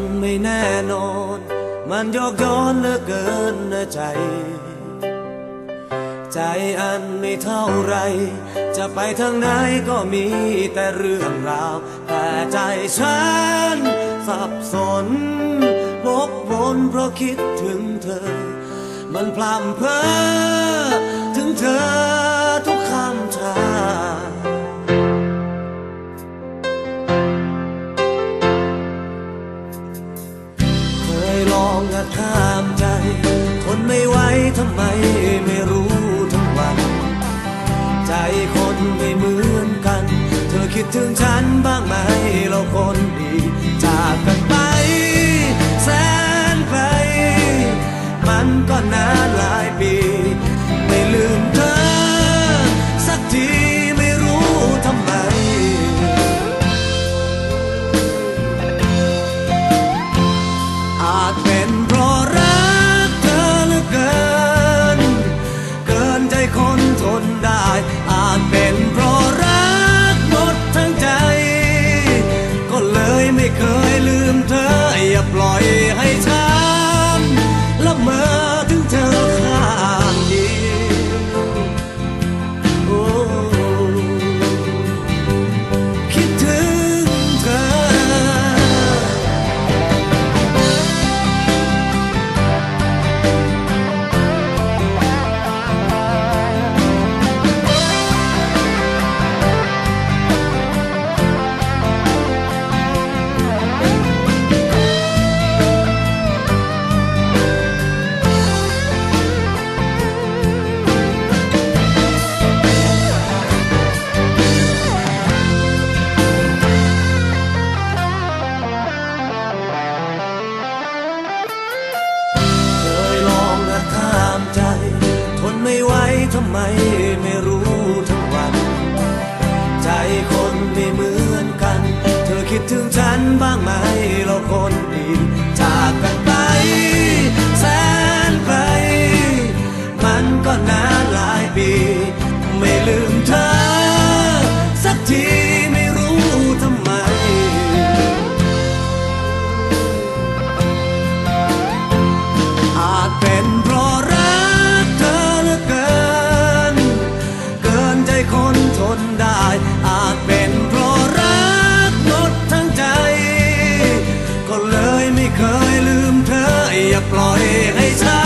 นไม่แน่นอน มันยอกย้อนเหลือเกินนะใจ ใจอันไม่เท่าไร จะไปทางไหนก็มีแต่เรื่องราว แต่ใจฉันสับสนวกวนเพราะคิดถึงเธอ มันพลัมเพอถึงเธอทุกคำชา ลองหักข้ามใจทนไม่ไหวทำไมไม่รู้ทั้งวัน ใจคนไม่เหมือนกัน เธอคิดถึงฉันบ้างไหมเราคนดีจากกัน ทำไมไม่รู้ทั้งวัน ใจคนไม่เหมือนกัน เธอคิดถึงฉันบ้างไหมเราคนดีจากกันไป แสนไกลมันก็นานหลายปี ไม่ลืมเธอ เคยลืมเธออย่าปล่อยให้ฉัน